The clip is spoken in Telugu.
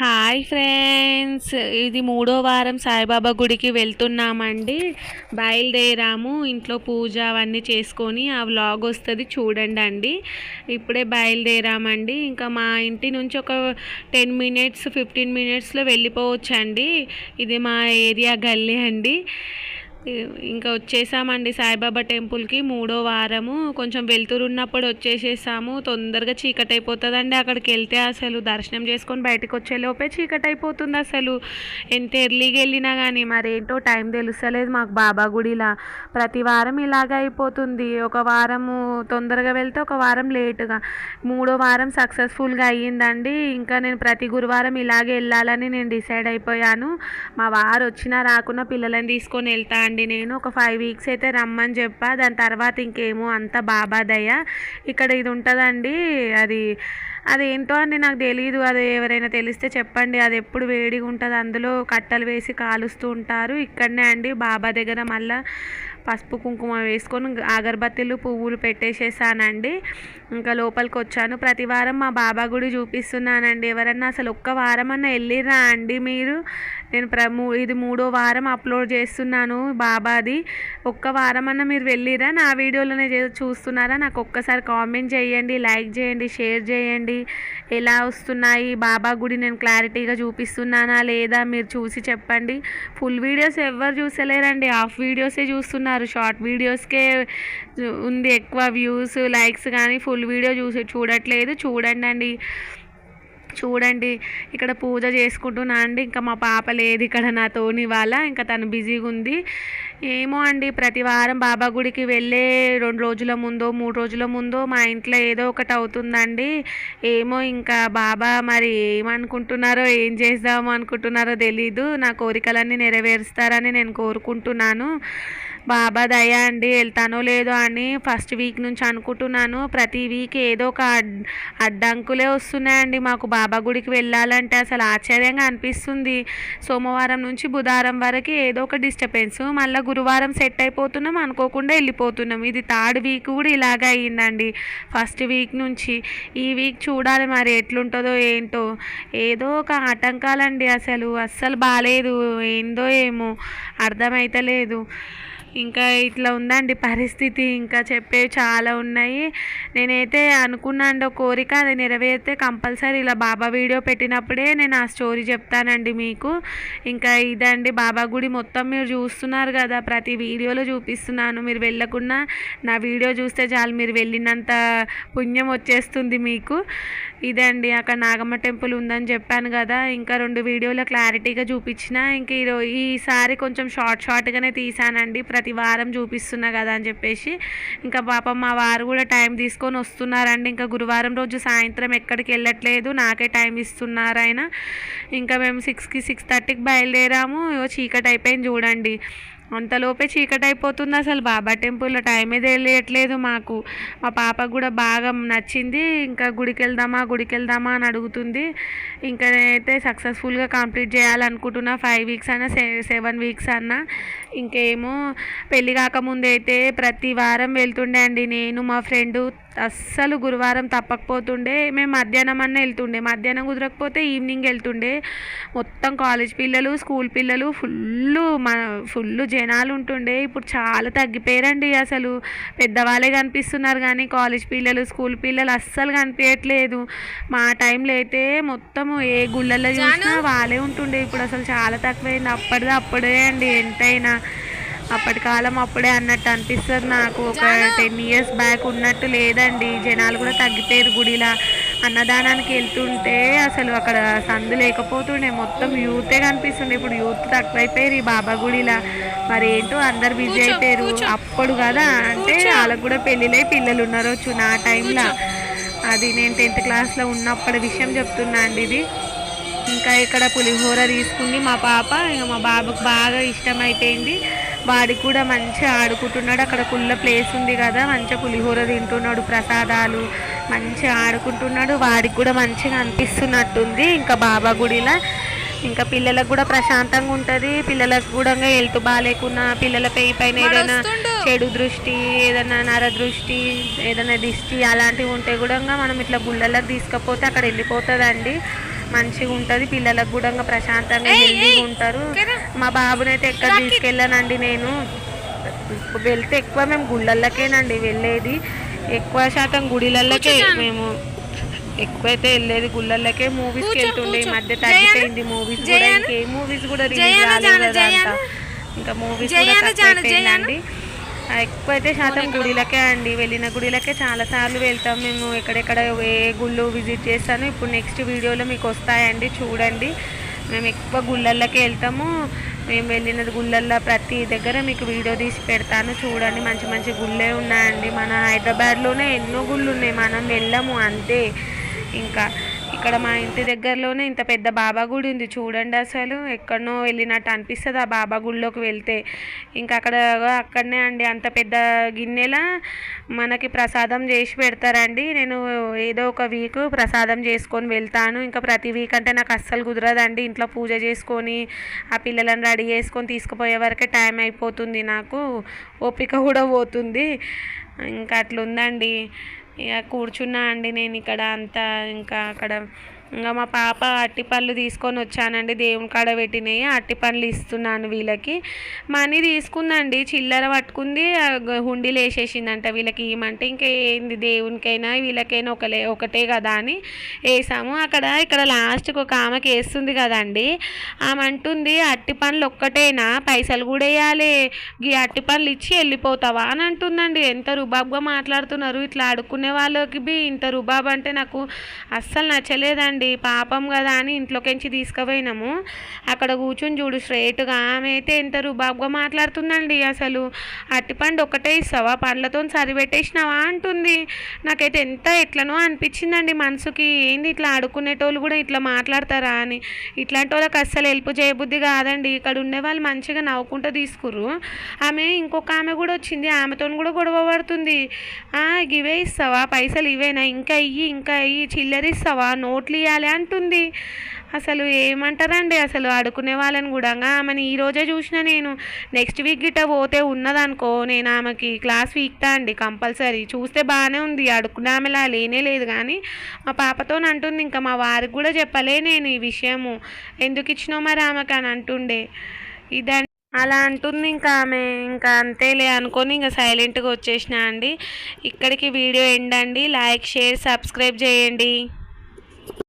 Hi friends. ఇది మూడో వారం సాయిబాబా గుడికి వెళ్తున్నామండి. బయలుదేరాము. ఇంట్లో పూజ అవన్నీ చేసుకొని ఆ వ్లాగ్ వస్తుంది చూడండి అండి ఇప్పుడే బయలుదేరామండి. ఇంకా మా ఇంటి నుంచి ఒక టెన్ మినిట్స్ ఫిఫ్టీన్ మినిట్స్లో వెళ్ళిపోవచ్చండి. ఇది మా ఏరియా గల్లీ అండి. ఇంకా వచ్చేసామండి సాయిబాబా టెంపుల్కి మూడో వారము. కొంచెం వెళ్తురు ఉన్నప్పుడు వచ్చేసేసాము. తొందరగా చీకటి అయిపోతుందండి అక్కడికి వెళ్తే అసలు. దర్శనం చేసుకొని బయటకు వచ్చేలోపే చీకటి అయిపోతుంది అసలు. ఎంత ఎర్లీగా వెళ్ళినా కానీ మరేంటో టైం తెలుస్తలేదు మాకు. బాబా గుడిలా ప్రతి వారం ఇలాగ అయిపోతుంది. ఒక వారము తొందరగా వెళ్తే ఒక వారం లేటుగా. మూడో వారం సక్సెస్ఫుల్గా అయ్యిందండి. ఇంకా నేను ప్రతి గురువారం ఇలాగే వెళ్ళాలని నేను డిసైడ్ అయిపోయాను. మా వారు వచ్చినా రాకున్నా పిల్లలని తీసుకొని వెళ్తా అండి అండి. నేను ఒక ఫైవ్ వీక్స్ అయితే రమ్మని చెప్పా. దాని తర్వాత ఇంకేమో అంత బాబాదయ్య ఇక్కడ ఇది ఉంటుందండి. అది అది ఏంటో అండి నాకు తెలియదు అది ఎవరైనా తెలిస్తే చెప్పండి. అది ఎప్పుడు వేడిగా ఉంటుంది. అందులో కట్టలు వేసి కాలుస్తూ ఉంటారు. ఇక్కడనే అండి బాబా దగ్గర మళ్ళీ పసుపు కుంకుమ వేసుకొని అగరబత్తీలు పువ్వులు పెట్టేసేసానండి. ఇంకా లోపలికి వచ్చాను. ప్రతి వారం మా బాబా గుడి చూపిస్తున్నానండి. ఎవరన్నా అసలు ఒక్క వారం అన్నా వెళ్ళిరా అండి మీరు? నేను ప్ర ఇది మూడో వారం అప్లోడ్ చేస్తున్నాను బాబాది. ఒక్క వారం అన్నా మీరు వెళ్ళిరా నా వీడియోలోనే చూస్తున్నారా? నాకు ఒక్కసారి కామెంట్ చేయండి లైక్ చేయండి షేర్ చేయండి. ఎలా వస్తున్నాయి? బాబా గుడి నేను క్లారిటీగా చూపిస్తున్నానా లేదా? మీరు చూసి చెప్పండి. ఫుల్ వీడియోస్ ఎవరు చూసలేరండి. హాఫ్ వీడియోసే చూస్తున్నారు. షార్ట్ వీడియోస్కే ఉంది ఎక్కువ వ్యూస్ లైక్స్ కానీ ఫుల్ వీడియో చూసి చూడట్లేదు. చూడండి అండి చూడండి. ఇక్కడ పూజ చేసుకుంటున్నా అండి. ఇంకా మా పాప లేదు ఇక్కడ నాతోని వాళ్ళ ఇంకా తను బిజీగా ఉంది. ఏమో అండి. ప్రతి వారం బాబా గుడికి వెళ్ళే రెండు రోజుల ముందో మూడు రోజుల ముందో మా ఇంట్లో ఏదో ఒకటి అవుతుందండి. ఏమో ఇంకా బాబా మరి ఏమనుకుంటున్నారో ఏం చేద్దాము అనుకుంటున్నారో తెలీదు. నా కోరికలన్నీ నెరవేరుస్తారని నేను కోరుకుంటున్నాను. బాబా దయ అండి వెళ్తానో లేదో అని ఫస్ట్ వీక్ నుంచి అనుకుంటున్నాను. ప్రతి వీక్ ఏదో ఒక అడ్డంకులే వస్తున్నాయండి. మాకు బాబా గుడికి వెళ్ళాలంటే అసలు ఆశ్చర్యంగా అనిపిస్తుంది. సోమవారం నుంచి బుధవారం వరకు ఏదో ఒక డిస్టర్బెన్స్ మళ్ళీ గురువారం సెట్ అయిపోతున్నాం అనుకోకుండా వెళ్ళిపోతున్నాం. ఇది థర్డ్ వీక్ కూడా ఇలాగా అయ్యిందండి. ఫస్ట్ వీక్ నుంచి. ఈ వీక్ చూడాలి మరి ఎట్లుంటుందో ఏంటో. ఏదో ఒక ఆటంకాలండి అసలు. అస్సలు బాగాలేదు ఏందో ఏమో. అర్థమైతలేదు. ఇంకా ఇట్లా ఉందండి పరిస్థితి. ఇంకా చెప్పేవి చాలా ఉన్నాయి. నేనైతే అనుకున్నాండి కోరిక అది నెరవేరితే కంపల్సరీ ఇలా బాబా వీడియో పెట్టినప్పుడే నేను ఆ స్టోరీ చెప్తానండి మీకు. ఇంకా ఇదండి బాబా గుడి మొత్తం మీరు చూస్తున్నారు కదా ప్రతి వీడియోలో చూపిస్తున్నాను. మీరు వెళ్ళకుండా నా వీడియో చూస్తే చాలు మీరు వెళ్ళినంత పుణ్యం వచ్చేస్తుంది మీకు. ఇదే అండి అక్కడ నాగమ్మ టెంపుల్ ఉందని చెప్పాను కదా. ఇంకా రెండు వీడియోలో క్లారిటీగా చూపించిన ఇంక ఈసారి కొంచెం షార్ట్ షార్ట్గానే తీసానండి ప్రతి ప్రతి వారం చూపిస్తున్నా కదా అని చెప్పేసి. ఇంకా పాపం మా వారు కూడా టైం తీసుకొని వస్తున్నారండి. ఇంకా గురువారం రోజు సాయంత్రం ఎక్కడికి వెళ్ళట్లేదు. నాకే టైం ఇస్తున్నారు ఆయన. ఇంకా మేము సిక్స్కి సిక్స్ థర్టీకి బయలుదేరాము. చీకటి అయిపోయింది చూడండి. అంతలోపే చీకటి అయిపోతుంది అసలు. బాబా టెంపుల్లో టైమే తెలియట్లేదు మాకు. మా పాపకు కూడా బాగా నచ్చింది. ఇంకా గుడికి వెళ్దామా గుడికి వెళ్దామా అని అడుగుతుంది. ఇంకా నేనైతే సక్సెస్ఫుల్గా కంప్లీట్ చేయాలనుకుంటున్నా. ఫైవ్ వీక్స్ అన్నా సెవెన్ వీక్స్ అన్నా. ఇంకేమో పెళ్ళి కాకముందు అయితే ప్రతి వారం వెళ్తుండే అండి. నేను మా ఫ్రెండు అస్సలు గురువారం తప్పకపోతుండే. మేము మధ్యాహ్నం అన్న వెళ్తుండే. మధ్యాహ్నం కుదరకపోతే ఈవినింగ్ వెళ్తుండే. మొత్తం కాలేజ్ పిల్లలు స్కూల్ పిల్లలు ఫుల్ మన ఫుల్ జనాలు ఉంటుండే. ఇప్పుడు చాలా తగ్గిపోయారండి అసలు. పెద్దవాళ్ళే కనిపిస్తున్నారు కానీ కాలేజ్ పిల్లలు స్కూల్ పిల్లలు అస్సలు కనిపించట్లేదు. మా టైంలో అయితే మొత్తం ఏ గుళ్ళల్లో చూసినా వాళ్ళే ఉంటుండే. ఇప్పుడు అసలు చాలా తక్కువైంది. అప్పటిది అప్పుడే అండి. ఎంతైనా అప్పటి కాలం అప్పుడే అన్నట్టు అనిపిస్తుంది నాకు. ఒక టెన్ ఇయర్స్ బ్యాక్ ఉన్నట్టు లేదండి. జనాలు కూడా తగ్గిపోయారు గుడిలా. అన్నదానానికి వెళ్తుంటే అసలు అక్కడ సందు లేకపోతుండే. మొత్తం యూతే కనిపిస్తుండే. ఇప్పుడు యూత్ తక్కువైపోయారు ఈ బాబా గుడిలా. మరి ఏంటో అందరు బిజీ అయిపోయారు. అప్పుడు కదా అంటే వాళ్ళకు కూడా పెళ్ళిలై పిల్లలు ఉన్నారు. నా టైంలో అది నేను టెన్త్ క్లాస్లో ఉన్నప్పటి విషయం చెప్తున్నా అండి ఇది. ఇంకా ఇక్కడ పులిహోర తీసుకుంది మా పాప. ఇంకా మా బాబుకు బాగా ఇష్టమైపోయింది. వాడికి కూడా మంచిగా ఆడుకుంటున్నాడు. అక్కడ కుళ్ళ ప్లేస్ ఉంది కదా మంచిగా పులిహోర తింటున్నాడు ప్రసాదాలు మంచిగా ఆడుకుంటున్నాడు. వాడికి కూడా మంచిగా అనిపిస్తున్నట్టుంది. ఇంకా బాబా గుడిలో. ఇంకా పిల్లలకు కూడా ప్రశాంతంగా ఉంటుంది. పిల్లలకు కూడా హెల్త్ బాగాలేకున్నా పిల్లల పై పైన ఏదైనా చెడు దృష్టి ఏదైనా నర దృష్టి ఏదైనా దిష్టి అలాంటివి ఉంటే కూడా మనం ఇట్లా గుళ్ళలకు తీసుకపోతే అక్కడ వెళ్ళిపోతుందండి. మంచిగా ఉంటుంది. పిల్లలకు కూడా ఇంకా ప్రశాంతంగా హెల్దీగా ఉంటారు. మా బాబునైతే ఎక్కడ తీసుకెళ్ళానండి నేను. వెళ్తే ఎక్కువ మేము గుళ్ళల్లకేనండి వెళ్ళేది. ఎక్కువ శాతం గుడిలల్లకే మేము ఎక్కువైతే వెళ్ళేది గుళ్ళల్లకే మూవీస్కి వెళ్తుండే ఈ మధ్య తగ్గిపోయింది మూవీస్ కూడా. ఇంకే మూవీస్ కూడా రిలీజ్ కాలేదు. ఇంకా మూవీస్ కూడా తక్కువైపోయిందండి ఆ, ఎక్కువైతే శాతం గుడిలకే అండి. వెళ్ళిన గుడిలకే చాలా సార్లు వెళ్తాం. మేము ఎక్కడెక్కడ ఏ గుళ్ళు విజిట్ చేస్తాను. ఇప్పుడు నెక్స్ట్ వీడియోలో మీకు వస్తాయండి. చూడండి. మేము ఎక్కువ గుళ్ళల్లోకి వెళ్తాము. మేము వెళ్ళిన గుళ్ళల్లో ప్రతి దగ్గర మీకు వీడియో తీసి పెడతాను. చూడండి. మంచి మంచి గుళ్ళే ఉన్నాయండి. మన హైదరాబాద్లోనే ఎన్నో గుళ్ళు ఉన్నాయి. మనం వెళ్ళము అంతే. ఇంకా ఇక్కడ మా ఇంటి దగ్గరలోనే ఇంత పెద్ద బాబా గుడి ఉంది. చూడండి అసలు ఎక్కడనో వెళ్ళినట్టు అనిపిస్తుంది ఆ బాబా గుడిలోకి వెళ్తే. ఇంకా అక్కడ అక్కడనే అండి అంత పెద్ద గిన్నెల మనకి ప్రసాదం చేసి పెడతారండి. నేను ఏదో ఒక వీక్ ప్రసాదం చేసుకొని వెళ్తాను. ఇంకా ప్రతి వీక్ అంటే నాకు అస్సలు కుదరదండి. ఇంట్లో పూజ చేసుకొని ఆ పిల్లలను రెడీ చేసుకొని తీసుకుపోయే వరకే టైం అయిపోతుంది నాకు. ఓపిక కూడా పోతుంది. ఇంకా అట్లుందండి. ఇక కూర్చున్నా అండి నేను ఇక్కడ అంతా ఇంకా అక్కడ ఇంకా మా పాప అట్టిపళ్ళు తీసుకొని వచ్చానండి. దేవుని కాడ పెట్టినవి అట్టిపళ్ళు ఇస్తున్నాను వీళ్ళకి. మనీ తీసుకుందండి. చిల్లర పట్టుకుంది. హుండీలు వేసేసిందంట వీళ్ళకి ఇవ్వమంటే ఇంకా ఏంది దేవునికైనా వీళ్ళకైనా ఒకలే ఒకటే కదా అని వేసాము. అక్కడ ఇక్కడ లాస్ట్కి ఒక ఆమెకి వేస్తుంది కదండి. ఆమె అంటుంది అట్టి ఒక్కటేనా? పైసలు కూడా వేయాలి. ఈ అట్టి ఇచ్చి వెళ్ళిపోతావా? అని అంటుందండి. ఎంత రుబాబ్గా మాట్లాడుతున్నారు? ఇట్లా అడుక్కునే వాళ్ళకి బి ఇంత రుబాబ్ అంటే నాకు అస్సలు నచ్చలేదండి. అండి పాపం కదా అని ఇంట్లోకించి తీసుకుపోయినాము. అక్కడ కూర్చుని చూడు స్ట్రైట్గా ఆమె అయితే ఎంత రుబాబ్గా మాట్లాడుతుందండి అసలు. అట్టిపండు ఒకటే ఇస్తావా? పండ్లతో సరిపెట్టేసినావా అంటుంది. నాకైతే ఎంత ఎట్లనో అనిపించిందండి మనసుకి. ఏంది ఇట్లా ఆడుకునేటోళ్ళు కూడా ఇట్లా మాట్లాడతారా అని. ఇట్లాంటి వాళ్ళకి అస్సలు హెల్ప్ చేయబుద్ధి కాదండి. ఇక్కడ ఉండే వాళ్ళు మంచిగా నవ్వుకుంటూ తీసుకుర్రు. ఆమె ఇంకొక ఆమె కూడా వచ్చింది. ఆమెతో కూడా గొడవ పడుతుంది. ఇవే ఇస్తావా? పైసలు ఇవేనా? ఇంకా ఇయ్యి ఇంకా ఇయ్యి. చిల్లరిస్తావా నోట్లు చేయాలి అంటుంది. అసలు ఏమంటారండి అసలు అడుకునే వాళ్ళని కూడా ఆమెను ఈ రోజే చూసిన నేను. నెక్స్ట్ వీక్ గిట్ట పోతే ఉన్నదనుకో నేను ఆమెకి క్లాస్ వీక్తా అండి కంపల్సరీ. చూస్తే బాగానే ఉంది అడుకునే ఆమెలా లేనే లేదు కానీ మా పాపతో అంటుంది ఇంకా మా వారికి కూడా చెప్పలే నేను ఈ విషయము. ఎందుకు ఇచ్చినావు మరి ఆమెకి అని అంటుండే. ఇదండి అలా అంటుంది ఇంకా ఆమె. ఇంకా అంతేలే అనుకొని ఇంకా సైలెంట్గా వచ్చేసిన అండి. ఇక్కడికి వీడియో ఎండండి లైక్ షేర్ సబ్స్క్రైబ్ చేయండి.